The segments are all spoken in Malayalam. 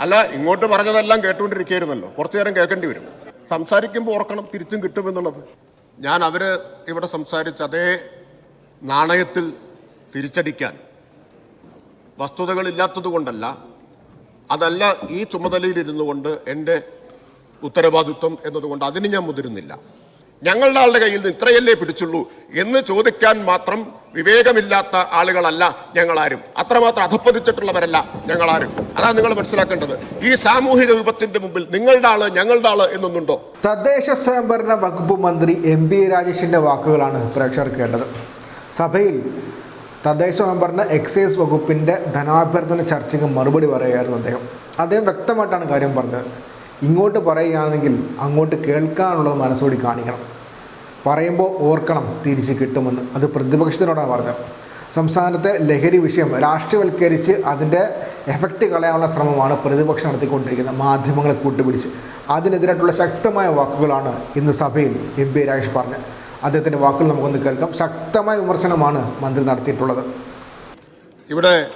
അല്ല ഇങ്ങോട്ട് പറഞ്ഞതെല്ലാം കേട്ടുകൊണ്ടിരിക്കുകയായിരുന്നല്ലോ. കുറച്ചു നേരം കേൾക്കേണ്ടി വരും. സംസാരിക്കുമ്പോൾ ഓർക്കണം തിരിച്ചും കിട്ടുമെന്നുള്ളത് ഞാൻ അവർ ഇവിടെ സംസാരിച്ച അതേ നാണയത്തിൽ തിരിച്ചടിക്കാൻ വസ്തുതകളില്ലാത്തത് കൊണ്ടല്ല അതല്ല ഈ ചുമതലയിലിരുന്നു കൊണ്ട് എന്റെ ഉത്തരവാദിത്വം എന്നതുകൊണ്ട് അതിന് ഞാൻ മുതിരുന്നില്ല. ഞങ്ങളുടെ ആളുടെ കയ്യിൽ നിന്ന് ഇത്രയല്ലേ പിടിച്ചുള്ളൂ എന്ന് ചോദിക്കാൻ മാത്രം വിവേകമില്ലാത്ത ആളുകളല്ല ഞങ്ങളാരും. അത്രമാത്രം അധപ്പതിച്ചിട്ടുള്ളവരല്ല ഞങ്ങളാരും. അതാണ് നിങ്ങൾ മനസ്സിലാക്കേണ്ടത്. ഈ സാമൂഹിക വിപത്തിന്റെ മുമ്പിൽ നിങ്ങളുടെ ആൾ ഞങ്ങളുടെ ആൾ എന്നൊന്നുണ്ടോ? തദ്ദേശ സ്വയംഭരണ വകുപ്പ് മന്ത്രി എം പി രാജേഷിന്റെ വാക്കുകളാണ് പ്രേക്ഷകർ കേട്ടത്. സഭയിൽ തദ്ദേശ സ്വയംഭരണ എക്സൈസ് വകുപ്പിന്റെ ധനാഭ്യർത്ഥന ചർച്ചയ്ക്ക് മറുപടി പറയുകയായിരുന്നു അദ്ദേഹം. അദ്ദേഹം വ്യക്തമായിട്ടാണ് കാര്യം പറഞ്ഞത്. ഇങ്ങോട്ട് പറയുകയാണെങ്കിൽ അങ്ങോട്ട് കേൾക്കാനുള്ളത് മനസ്സോടി കാണിക്കണം. പറയുമ്പോൾ ഓർക്കണം തിരിച്ച് കിട്ടുമെന്ന്. അത് പ്രതിപക്ഷത്തിനോടാണ് പറഞ്ഞത് സംസ്ഥാനത്തെ ലഹരി വിഷയം രാഷ്ട്രീയവൽക്കരിച്ച് അതിന്റെ എഫക്റ്റ് കളയാനുള്ള ശ്രമമാണ് പ്രതിപക്ഷം നടത്തിക്കൊണ്ടിരിക്കുന്നത്. മാധ്യമങ്ങളെ കൂട്ടുപിടിച്ച്. അതിനെതിരായിട്ടുള്ള ശക്തമായ വാക്കുകളാണ് ഇന്ന് സഭയിൽ എം പി രാജേഷ് പറഞ്ഞത്. അദ്ദേഹത്തിന്റെ വാക്കുകൾ നമുക്കൊന്ന് കേൾക്കാം. ശക്തമായ വിമർശനമാണ് മന്ത്രി നടത്തിയിട്ടുള്ളത്. ഇവിടെ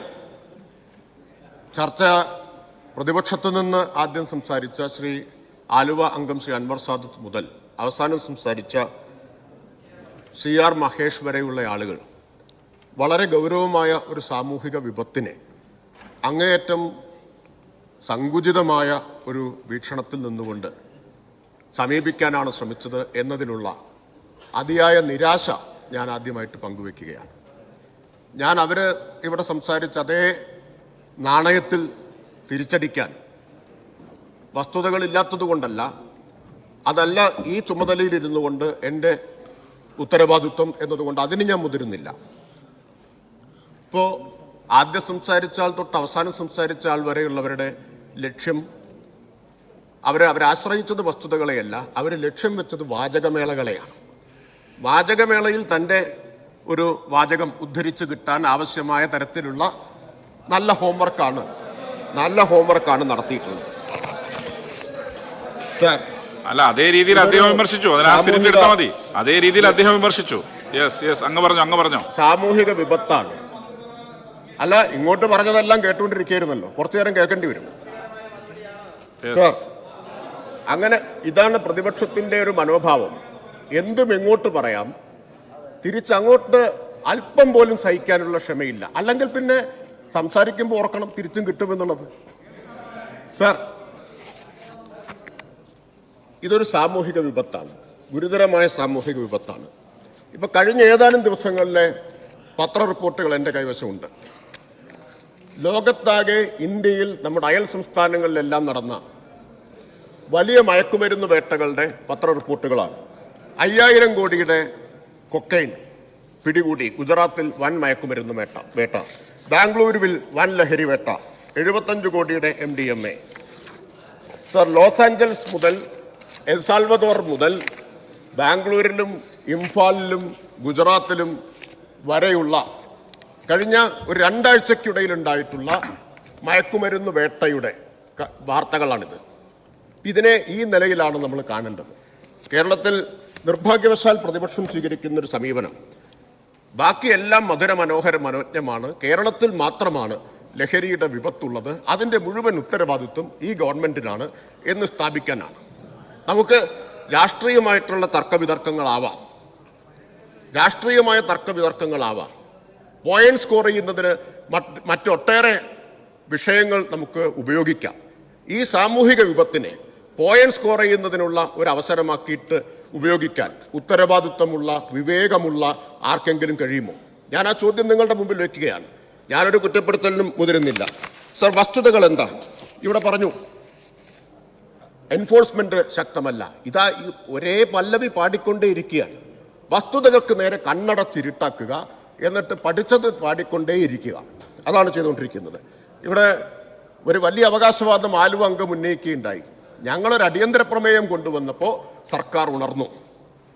ചർച്ച പ്രതിപക്ഷത്തു നിന്ന് ആദ്യം സംസാരിച്ച ശ്രീ ആലുവ അംഗം ശ്രീ അൻവർ സാദത്ത് മുതൽ അവസാനം സംസാരിച്ച സി ആർ മഹേഷ് വരെയുള്ള ആളുകൾ വളരെ ഗൗരവമായ ഒരു സാമൂഹിക വിപത്തിനെ അങ്ങേയറ്റം സങ്കുചിതമായ ഒരു വീക്ഷണത്തിൽ നിന്നുകൊണ്ട് സമീപിക്കാനാണ് ശ്രമിച്ചത് എന്നതിലുള്ള അതിയായ നിരാശ ഞാൻ ആദ്യമായിട്ട് പങ്കുവെക്കുകയാണ്. ഞാൻ അവർ ഇവിടെ സംസാരിച്ച അതേ നാണയത്തിൽ തിരിച്ചടിക്കാൻ വസ്തുതകളില്ലാത്തത് കൊണ്ടല്ല അതല്ല ഈ ചുമതലയിലിരുന്നു കൊണ്ട് എന്റെ ഉത്തരവാദിത്വം എന്നതുകൊണ്ട് അതിന് ഞാൻ മുതിരുന്നില്ല. ഇപ്പോൾ ആദ്യം സംസാരിച്ചാൽ ആൾ തൊട്ട് അവസാനം സംസാരിച്ചാൽ ആൾ വരെയുള്ളവരുടെ ലക്ഷ്യം അവരെ അവരാശ്രയിച്ചത് വസ്തുതകളെയല്ല അവർ ലക്ഷ്യം വെച്ചത് വാചകമേളകളെയാണ്. വാചകമേളയിൽ തന്റെ ഒരു വാചകം ഉദ്ധരിച്ച് കിട്ടാൻ ആവശ്യമായ തരത്തിലുള്ള നല്ല ഹോംവർക്കാണ് നല്ല ഹോംവർക്കാണ് നടത്തിയിട്ടുള്ളത്. സാർ അല്ല അതേ രീതിയിൽ അദ്ദേഹം വിമർശിച്ചു. അതിനെ മതി. അതേ രീതിയിൽ അദ്ദേഹം വിമർശിച്ചു. യെസ് യെസ് അങ്ങ് പറഞ്ഞു അങ്ങ് പറഞ്ഞു. സാമൂഹിക വിപത്താണ്. അല്ല ഇങ്ങോട്ട് പറഞ്ഞതെല്ലാം കേട്ടുകൊണ്ടിരിക്കുകയായിരുന്നല്ലോ. കുറച്ചു നേരം കേൾക്കേണ്ടി വരും. സാർ അങ്ങനെ ഇതാണ് പ്രതിപക്ഷത്തിന്റെ ഒരു മനോഭാവം. എന്തും ഇങ്ങോട്ട് പറയാം തിരിച്ചങ്ങോട്ട് അല്പം പോലും സഹിക്കാനുള്ള ക്ഷമയില്ല. അല്ലെങ്കിൽ പിന്നെ സംസാരിക്കുമ്പോൾ ഓർക്കണം തിരിച്ചും കിട്ടുമെന്നുള്ളത് സാർ ഇതൊരു സാമൂഹിക വിപത്താണ്. ഗുരുതരമായ സാമൂഹിക വിപത്താണ്. ഇപ്പൊ കഴിഞ്ഞ ഏതാനും ദിവസങ്ങളിലെ പത്ര റിപ്പോർട്ടുകൾ എന്റെ കൈവശമുണ്ട്. ലോകത്താകെ ഇന്ത്യയിൽ നമ്മുടെ അയൽ സംസ്ഥാനങ്ങളിലെല്ലാം നടന്ന വലിയ മയക്കുമരുന്ന് വേട്ടകളുടെ പത്ര റിപ്പോർട്ടുകളാണ് അയ്യായിരം കോടിയുടെ കൊക്കൈൻ പിടികൂടി ഗുജറാത്തിൽ വൻ മയക്കുമരുന്ന് വേട്ട വേട്ട. ബാംഗ്ലൂരുവിൽ വൻ ലഹരി വേട്ട എഴുപത്തഞ്ച് കോടിയുടെ M D M A. Sir Los Angeles മുതൽ എൽസാൽവദോർ മുതൽ ബാംഗ്ലൂരിലും ഇംഫാലിലും ഗുജറാത്തിലും വരെയുള്ള കഴിഞ്ഞ ഒരു രണ്ടാഴ്ചയ്ക്കിടയിലുണ്ടായിട്ടുള്ള മയക്കുമരുന്ന് വേട്ടയുടെ വാർത്തകളാണിത്. ഇതിനെ ഈ നിലയിലാണ് നമ്മൾ കാണേണ്ടത്. കേരളത്തിൽ നിർഭാഗ്യവശാൽ പ്രതിപക്ഷം സ്വീകരിക്കുന്ന ഒരു സമീപനം. ബാക്കിയെല്ലാം മധുര മനോഹര മനോജ്ഞമാണ് കേരളത്തിൽ മാത്രമാണ് ലഹരിയുടെ വിപത്തുള്ളത്. അതിന്റെ മുഴുവൻ ഉത്തരവാദിത്വം ഈ ഗവൺമെന്റിനാണ് എന്ന് സ്ഥാപിക്കാനാണ്. നമുക്ക് രാഷ്ട്രീയമായിട്ടുള്ള തർക്കവിതർക്കങ്ങളാവാം. രാഷ്ട്രീയമായ തർക്കവിതർക്കങ്ങളാവാം. പോയിന്റ് സ്കോർ ചെയ്യുന്നതിന് മറ്റ് മറ്റൊട്ടേറെ വിഷയങ്ങൾ നമുക്ക് ഉപയോഗിക്കാം. ഈ സാമൂഹിക വിപത്തിനെ പോയിന്റ് സ്കോർ ചെയ്യുന്നതിനുള്ള ഒരു അവസരമാക്കിയിട്ട് ഉപയോഗിക്കാൻ ഉത്തരവാദിത്വമുള്ള വിവേകമുള്ള ആർക്കെങ്കിലും കഴിയുമോ? ഞാൻ ആ ചോദ്യം നിങ്ങളുടെ മുമ്പിൽ വയ്ക്കുകയാണ് ഞാനൊരു കുറ്റപ്പെടുത്തലിനും മുതിരുന്നില്ല. സർ വസ്തുതകൾ എന്താണ്? ഇവിടെ പറഞ്ഞു എൻഫോഴ്സ്മെന്റ് ശക്തമല്ല. ഇതാ ഒരേ പല്ലവി പാടിക്കൊണ്ടേയിരിക്കുകയാണ്. വസ്തുതകൾക്ക് നേരെ കണ്ണടച്ചിരുട്ടാക്കുക എന്നിട്ട് പഠിച്ചത് പാടിക്കൊണ്ടേയിരിക്കുക. അതാണ് ചെയ്തുകൊണ്ടിരിക്കുന്നത്. ഇവിടെ ഒരു വലിയ അവകാശവാദം ആലുവ അംഗം ഉന്നയിക്കുകയുണ്ടായി. ഞങ്ങളൊരു അടിയന്തര പ്രമേയം കൊണ്ടുവന്നപ്പോൾ സർക്കാർ ഉണർന്നു.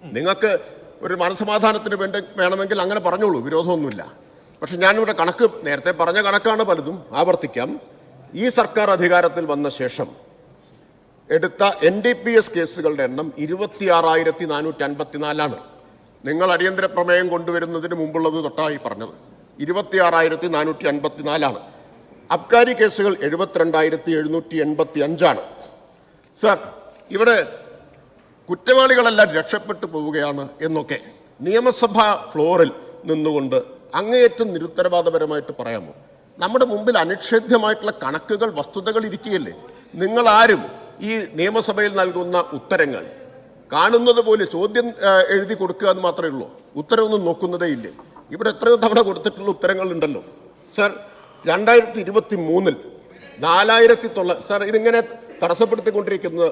നിങ്ങൾക്ക് ഒരു മനസമാധാനത്തിന് വേണ്ടി വേണമെങ്കിൽ അങ്ങനെ പറഞ്ഞോളൂ വിരോധമൊന്നുമില്ല. പക്ഷെ ഞാനിവിടെ കണക്ക് നേരത്തെ പറഞ്ഞ കണക്കാണ് പലതും ആവർത്തിക്കാം. ഈ സർക്കാർ അധികാരത്തിൽ വന്ന ശേഷം എടുത്ത എൻ ഡി പി എസ് കേസുകളുടെ എണ്ണം ഇരുപത്തിയാറായിരത്തി നാനൂറ്റി അൻപത്തിനാലാണ് നിങ്ങൾ അടിയന്തര പ്രമേയം കൊണ്ടുവരുന്നതിന് മുമ്പുള്ളത് തൊട്ടായി പറഞ്ഞത്. ഇരുപത്തിയാറായിരത്തി നാനൂറ്റി അൻപത്തിനാലാണ് അബ്കാരി കേസുകൾ എഴുപത്തിരണ്ടായിരത്തി എഴുന്നൂറ്റി എൺപത്തി അഞ്ചാണ് സർ ഇവിടെ കുറ്റവാളികളെല്ലാം രക്ഷപ്പെട്ടു പോവുകയാണ് എന്നൊക്കെ നിയമസഭാ ഫ്ലോറിൽ നിന്നുകൊണ്ട് അങ്ങേയറ്റം നിരുത്തരവാദപരമായിട്ട് പറയാമോ? നമ്മുടെ മുമ്പിൽ അനിഷേധ്യമായിട്ടുള്ള കണക്കുകൾ വസ്തുതകൾ ഇരിക്കുകയല്ലേ? നിങ്ങളാരും ഈ നിയമസഭയിൽ നൽകുന്ന ഉത്തരങ്ങൾ കാണുന്നത് പോലെ ചോദ്യം എഴുതി കൊടുക്കുക എന്ന് മാത്രമേ ഉള്ളൂ. ഉത്തരവൊന്നും നോക്കുന്നതേ ഇല്ലേ. ഇവിടെ എത്രയോ തവണ കൊടുത്തിട്ടുള്ള ഉത്തരങ്ങൾ ഉണ്ടല്ലോ സർ രണ്ടായിരത്തി ഇരുപത്തി മൂന്നിൽ നാലായിരത്തി തൊള്ള സാർ ഇതിങ്ങനെ തടസ്സപ്പെടുത്തിക്കൊണ്ടിരിക്കുന്നത്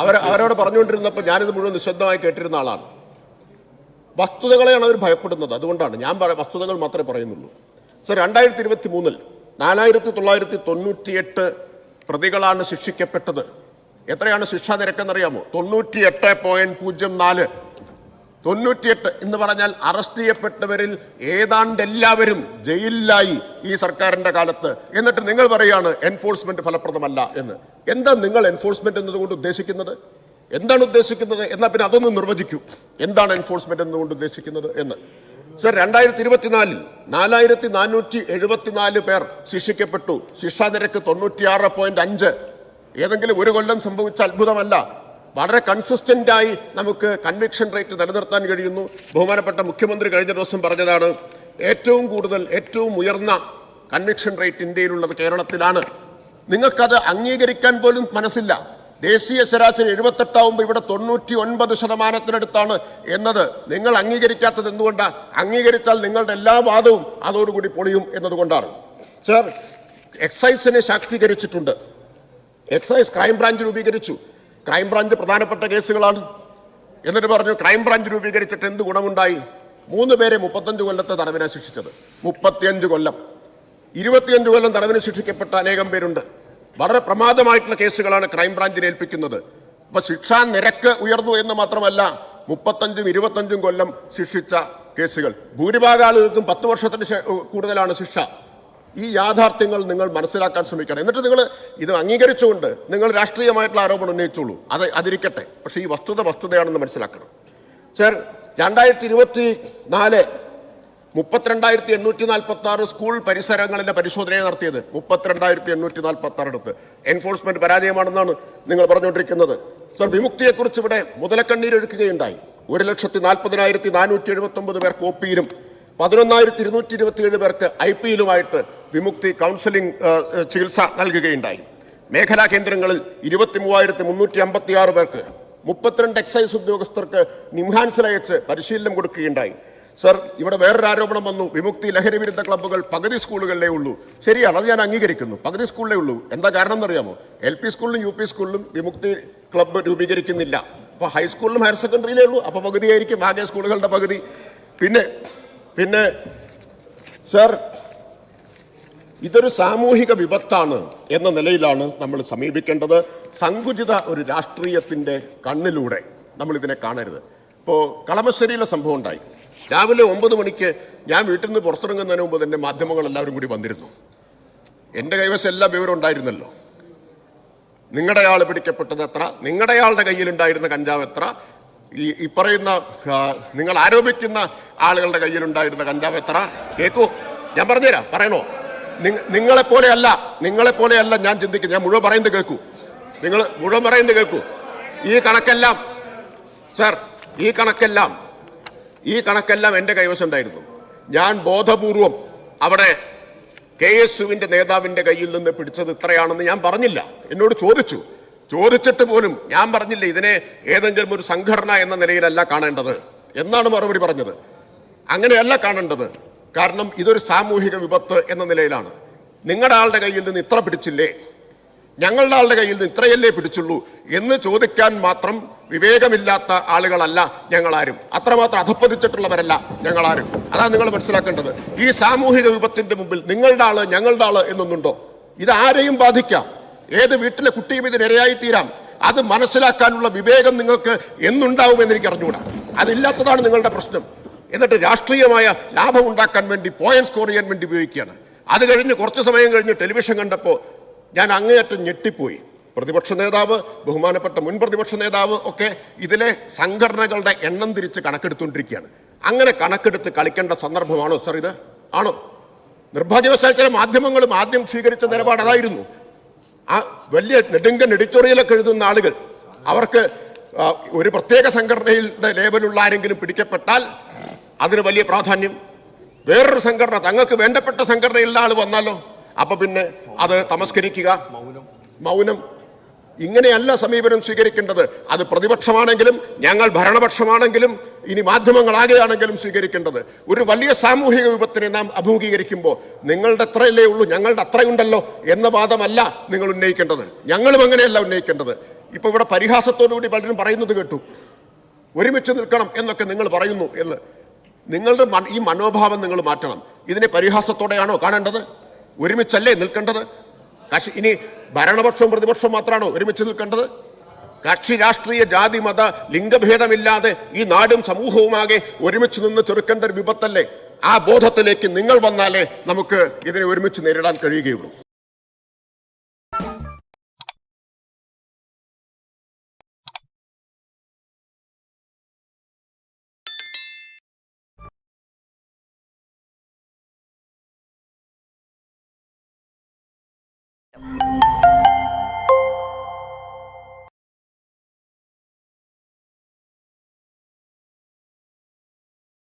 അവർ അവരോട് പറഞ്ഞുകൊണ്ടിരുന്നപ്പോൾ ഞാനിത് മുഴുവൻ നിശബ്ദമായി കേട്ടിരുന്ന ആളാണ്. വസ്തുതകളെയാണ് അവർ ഭയപ്പെടുന്നത്. അതുകൊണ്ടാണ് ഞാൻ പറ വസ്തുതകൾ മാത്രമേ പറയുന്നുള്ളൂ. സർ രണ്ടായിരത്തി ഇരുപത്തി മൂന്നിൽ നാലായിരത്തി തൊള്ളായിരത്തി തൊണ്ണൂറ്റിയെട്ട് പ്രതികളാണ് ശിക്ഷിക്കപ്പെട്ടത്. എത്രയാണ് ശിക്ഷാ നിരക്കെന്നറിയാമോ? തൊണ്ണൂറ്റിയെട്ട് പോയിന്റ് പൂജ്യം നാല്. തൊണ്ണൂറ്റിയെട്ട് എന്ന് പറഞ്ഞാൽ അറസ്റ്റ് ചെയ്യപ്പെട്ടവരിൽ ഏതാണ്ട് എല്ലാവരും ജയിലിലായി ഈ സർക്കാരിന്റെ കാലത്ത്. എന്നിട്ട് നിങ്ങൾ പറയുകയാണ് എൻഫോഴ്സ്മെന്റ് ഫലപ്രദമല്ല എന്ന്. എന്താ നിങ്ങൾ എൻഫോഴ്സ്മെന്റ് എന്നതുകൊണ്ട് ഉദ്ദേശിക്കുന്നത്? എന്താണ് ഉദ്ദേശിക്കുന്നത്? എന്നാൽ പിന്നെ അതൊന്ന് നിർവചിക്കൂ. എന്താണ് എൻഫോഴ്സ്മെന്റ് എന്നുകൊണ്ട് ഉദ്ദേശിക്കുന്നത് എന്ന്. സർ രണ്ടായിരത്തി ഇരുപത്തിനാലിൽ നാലായിരത്തി നാനൂറ്റി എഴുപത്തിനാല് പേർ ശിക്ഷിക്കപ്പെട്ടു. ശിക്ഷാ നിരക്ക് തൊണ്ണൂറ്റിയാറ് പോയിന്റ് അഞ്ച്. ഏതെങ്കിലും ഒരു കൊല്ലം സംഭവിച്ച അത്ഭുതമല്ല. വളരെ കൺസിസ്റ്റന്റായി നമുക്ക് കൺവിക്ഷൻ റേറ്റ് നിലനിർത്താൻ കഴിയുന്നു. ബഹുമാനപ്പെട്ട മുഖ്യമന്ത്രി കഴിഞ്ഞ ദിവസം പറഞ്ഞതാണ് ഏറ്റവും കൂടുതൽ ഏറ്റവും ഉയർന്ന കൺവിക്ഷൻ റേറ്റ് ഇന്ത്യയിലുള്ളത് കേരളത്തിലാണ്. നിങ്ങൾക്കത് അംഗീകരിക്കാൻ പോലും മനസ്സില്ല. ദേശീയ ശരാശരി എഴുപത്തെട്ടാവുമ്പോൾ ഇവിടെ തൊണ്ണൂറ്റി ഒൻപത് ശതമാനത്തിനടുത്താണ് എന്നത്. നിങ്ങൾ അംഗീകരിക്കാത്തത് എന്തുകൊണ്ടാണ് അംഗീകരിച്ചാൽ നിങ്ങളുടെ എല്ലാ വാദവും അതോടുകൂടി പൊളിയും എന്നതുകൊണ്ടാണ്. സർ എക്സൈസിനെ ശാക്തീകരിച്ചിട്ടുണ്ട്. എക്സൈസ് ക്രൈംബ്രാഞ്ച് രൂപീകരിച്ചു. ക്രൈംബ്രാഞ്ച് പ്രധാനപ്പെട്ട കേസുകളാണ്. എന്നിട്ട് പറഞ്ഞു ക്രൈംബ്രാഞ്ച് രൂപീകരിച്ചിട്ട് എന്ത് ഗുണമുണ്ടായി? മൂന്ന് പേരെ മുപ്പത്തഞ്ച് കൊല്ലത്തെ തടവിനെ ശിക്ഷിച്ചത്. മുപ്പത്തിയഞ്ച് കൊല്ലം. ഇരുപത്തിയഞ്ച് കൊല്ലം തടവിന് ശിക്ഷിക്കപ്പെട്ട അനേകം പേരുണ്ട്. വളരെ പ്രമാദമായിട്ടുള്ള കേസുകളാണ് ക്രൈംബ്രാഞ്ചിനെ ഏൽപ്പിക്കുന്നത്. അപ്പൊ ശിക്ഷാ നിരക്ക് ഉയർന്നു എന്ന് മാത്രമല്ല മുപ്പത്തഞ്ചും ഇരുപത്തഞ്ചും കൊല്ലം ശിക്ഷിച്ച കേസുകൾ. ഭൂരിഭാഗം ആളുകൾക്കും പത്ത് വർഷത്തിന് കൂടുതലാണ് ശിക്ഷ. ഈ യാഥാർത്ഥ്യങ്ങൾ നിങ്ങൾ മനസ്സിലാക്കാൻ ശ്രമിക്കണം. എന്നിട്ട് നിങ്ങൾ ഇത് അംഗീകരിച്ചുകൊണ്ട് നിങ്ങൾ രാഷ്ട്രീയമായിട്ടുള്ള ആരോപണം ഉന്നയിച്ചുള്ളൂ അത് അതിരിക്കട്ടെ. പക്ഷേ ഈ വസ്തുത വസ്തുതയാണെന്ന് മനസ്സിലാക്കണം. സർ രണ്ടായിരത്തി ഇരുപത്തി നാല് മുപ്പത്തിരണ്ടായിരത്തി എണ്ണൂറ്റി നാൽപ്പത്തി ആറ് സ്കൂൾ പരിസരങ്ങളിലെ പരിശോധന നടത്തിയത്. മുപ്പത്തിരണ്ടായിരത്തി എണ്ണൂറ്റി നാൽപ്പത്തി ആറിടത്ത് എൻഫോഴ്സ്മെന്റ് പരാജയമാണെന്നാണ് നിങ്ങൾ പറഞ്ഞുകൊണ്ടിരിക്കുന്നത്. സർ വിമുക്തിയെക്കുറിച്ച് ഇവിടെ മുതലക്കണ്ണീരൊഴുക്കുകയുണ്ടായി ഒരു ലക്ഷത്തി നാൽപ്പതിനായിരത്തി നാനൂറ്റി എഴുപത്തി ഒമ്പത് പേർ കോപ്പിയിലും പതിനൊന്നായിരത്തി ഇരുന്നൂറ്റി ഇരുപത്തിയേഴ് പേർക്ക് ഐ പിയിലുമായിട്ട് വിമുക്തി കൗൺസിലിംഗ് ചികിത്സ നൽകുകയുണ്ടായി. മേഖലാ കേന്ദ്രങ്ങളിൽ ഇരുപത്തി മൂവായിരത്തി മുന്നൂറ്റി അമ്പത്തി ആറ് പേർക്ക് മുപ്പത്തിരണ്ട് എക്സൈസ് ഉദ്യോഗസ്ഥർക്ക് നിംഹാൻസിൽ അയച്ച് പരിശീലനം കൊടുക്കുകയുണ്ടായി. സർ ഇവിടെ വേറൊരു ആരോപണം വന്നു. വിമുക്തി ലഹരി വിരുദ്ധ ക്ലബ്ബുകൾ പകുതി സ്കൂളുകളിലേ ഉള്ളൂ. ശരിയാണ് അത് ഞാൻ അംഗീകരിക്കുന്നു. പകുതി സ്കൂളിലേ ഉള്ളൂ. എന്താ കാരണം എന്നറിയാമോ? എൽ പി സ്കൂളിലും യു പി സ്കൂളിലും വിമുക്തി ക്ലബ്ബ് രൂപീകരിക്കുന്നില്ല. അപ്പോൾ ഹൈസ്കൂളിലും ഹയർ സെക്കൻഡറിയിലേ ഉള്ളൂ. അപ്പോൾ പകുതിയായിരിക്കും ആകെ സ്കൂളുകളുടെ പകുതി. പിന്നെ പിന്നെ സർ ഇതൊരു സാമൂഹിക വിപത്താണ് എന്ന നിലയിലാണ് നമ്മൾ സമീപിക്കേണ്ടത് സങ്കുചിത ഒരു രാഷ്ട്രീയത്തിന്റെ കണ്ണിലൂടെ നമ്മൾ ഇതിനെ കാണരുത്. ഇപ്പോൾ കളമശ്ശേരിയിലെ സംഭവം ഉണ്ടായി. രാവിലെ ഒമ്പത് മണിക്ക് ഞാൻ വീട്ടിൽ നിന്ന് പുറത്തിറങ്ങുന്നതിന് മുമ്പ് തന്നെ മാധ്യമങ്ങൾ എല്ലാവരും കൂടി വന്നിരുന്നു. എന്റെ കൈവശം എല്ലാ വിവരം ഉണ്ടായിരുന്നല്ലോ. നിങ്ങളുടെ ആൾ പിടിക്കപ്പെട്ടത് എത്ര? നിങ്ങളുടെ ആളുടെ കയ്യിലുണ്ടായിരുന്ന കഞ്ചാവ് എത്ര? ഈ ഈ പറയുന്ന നിങ്ങൾ ആരോപിക്കുന്ന ആളുകളുടെ കയ്യിലുണ്ടായിരുന്ന കഞ്ചാവ് എത്ര? കേക്കൂ. ഞാൻ പറഞ്ഞുതരാം. പറയണോ? നിങ്ങളെ പോലെയല്ല നിങ്ങളെ പോലെയല്ല ഞാൻ ചിന്തിക്കും. ഞാൻ മുഴുവൻ പറയുന്നത് കേൾക്കൂ. നിങ്ങൾ മുഴുവൻ പറയുന്നത് കേൾക്കൂ. ഈ കണക്കെല്ലാം സർ ഈ കണക്കെല്ലാം ഈ കണക്കെല്ലാം എന്റെ കൈവശം ഉണ്ടായിരുന്നു. ഞാൻ ബോധപൂർവം അവിടെ കെ എസ് യുവിന്റെ നേതാവിന്റെ കയ്യിൽ നിന്ന് പിടിച്ചത് ഇത്രയാണെന്ന് ഞാൻ പറഞ്ഞില്ല. എന്നോട് ചോദിച്ചു. ചോദിച്ചിട്ട് പോലും ഞാൻ പറഞ്ഞില്ല ഇതിനെ ഏതെങ്കിലും ഒരു സംഘടന എന്ന നിലയിലല്ല കാണേണ്ടത്. എന്നാണ് മറുപടി പറഞ്ഞത്. അങ്ങനെയല്ല കാണേണ്ടത്. കാരണം ഇതൊരു സാമൂഹിക വിപത്ത് എന്ന നിലയിലാണ്. നിങ്ങളുടെ ആളുടെ കയ്യിൽ നിന്ന് ഇത്ര പിടിച്ചില്ലേ? ഞങ്ങളുടെ ആളുടെ കയ്യിൽ നിന്ന് ഇത്രയല്ലേ പിടിച്ചുള്ളൂ എന്ന് ചോദിക്കാൻ മാത്രം വിവേകമില്ലാത്ത ആളുകളല്ല ഞങ്ങളാരും. അത്രമാത്രം അധപ്പതിച്ചിട്ടുള്ളവരല്ല ഞങ്ങളാരും. അതാണ് നിങ്ങൾ മനസ്സിലാക്കേണ്ടത്. ഈ സാമൂഹിക വിപത്തിന്റെ മുമ്പിൽ നിങ്ങളുടെ ആൾ ഞങ്ങളുടെ ആൾ എന്നൊന്നുണ്ടോ? ഇത് ആരെയും ബാധിക്കാം. ഏത് വീട്ടിലെ കുട്ടിയും ഇതിന് ഇരയായി തീരാം അത് മനസ്സിലാക്കാനുള്ള വിവേകം നിങ്ങൾക്ക് എന്നുണ്ടാവുമെന്ന് എനിക്ക് അറിഞ്ഞുകൂടാ അതില്ലാത്തതാണ് നിങ്ങളുടെ പ്രശ്നം. എന്നിട്ട് രാഷ്ട്രീയമായ ലാഭം ഉണ്ടാക്കാൻ വേണ്ടി പോയിന്റ് സ്കോർ ചെയ്യാൻ വേണ്ടി ഉപയോഗിക്കുകയാണ്. അത് കഴിഞ്ഞ് കുറച്ച് സമയം കഴിഞ്ഞ് ടെലിവിഷൻ കണ്ടപ്പോൾ ഞാൻ അങ്ങേയറ്റം ഞെട്ടിപ്പോയി. പ്രതിപക്ഷ നേതാവ് ബഹുമാനപ്പെട്ട മുൻ പ്രതിപക്ഷ നേതാവ് ഒക്കെ ഇതിലെ സംഘടനകളുടെ എണ്ണം തിരിച്ച് കണക്കെടുത്തുകൊണ്ടിരിക്കുകയാണ്. അങ്ങനെ കണക്കെടുത്ത് കളിക്കേണ്ട സന്ദർഭമാണോ സർ ഇത്? ആണോ? നിർഭാഗ്യവശാൽ ചില മാധ്യമങ്ങളും ആദ്യം സ്വീകരിച്ച നിലപാട് അതായിരുന്നു. ആ വലിയ നെടുങ്കൻ എഡിറ്റോറിയലൊക്കെ എഴുതുന്ന ആളുകൾ അവർക്ക് ഒരു പ്രത്യേക സംഘടനയുടെ ലേബലുള്ള ആരെങ്കിലും പിടിക്കപ്പെട്ടാൽ അതിന് വലിയ പ്രാധാന്യം. വേറൊരു സംഘടന തങ്ങൾക്ക് വേണ്ടപ്പെട്ട സംഘടനയുള്ള ആൾ വന്നാലോ? അപ്പൊ പിന്നെ അത് തമസ്കരിക്കുക. മൗനം. ഇങ്ങനെയല്ല സമീപനം സ്വീകരിക്കേണ്ടത്. അത് പ്രതിപക്ഷമാണെങ്കിലും ഞങ്ങൾ ഭരണപക്ഷമാണെങ്കിലും ഇനി മാധ്യമങ്ങളാകെയാണെങ്കിലും സ്വീകരിക്കേണ്ടത്. ഒരു വലിയ സാമൂഹിക വിപത്തിനെ നാം അഭിമുഖീകരിക്കുമ്പോൾ നിങ്ങളുടെ അത്രയല്ലേ ഉള്ളൂ ഞങ്ങളുടെ അത്രയുണ്ടല്ലോ എന്ന വാദമല്ല നിങ്ങൾ ഉന്നയിക്കേണ്ടത്. ഞങ്ങളും അങ്ങനെയല്ല ഉന്നയിക്കേണ്ടത്. ഇപ്പൊ ഇവിടെ പരിഹാസത്തോടുകൂടി പലരും പറയുന്നത് കേട്ടു. ഒരുമിച്ച് നിൽക്കണം എന്നൊക്കെ നിങ്ങൾ പറയുന്നു എന്ന്. നിങ്ങളുടെ ഈ മനോഭാവം നിങ്ങൾ മാറ്റണം. ഇതിനെ പരിഹാസത്തോടെയാണോ കാണേണ്ടത്? ഒരുമിച്ചല്ലേ നിൽക്കേണ്ടത്? കക്ഷി ഇനി ഭരണപക്ഷവും പ്രതിപക്ഷവും മാത്രമാണോ ഒരുമിച്ച് നിൽക്കേണ്ടത്? കക്ഷി രാഷ്ട്രീയ ജാതി മത ലിംഗഭേദമില്ലാതെ ഈ നാടും സമൂഹവുമാകെ ഒരുമിച്ച് നിന്ന് ചെറുക്കേണ്ട ഒരു വിപത്തല്ലേ? ആ ബോധത്തിലേക്ക് നിങ്ങൾ വന്നാലേ നമുക്ക് ഇതിനെ ഒരുമിച്ച് നേരിടാൻ കഴിയുകയുള്ളൂ.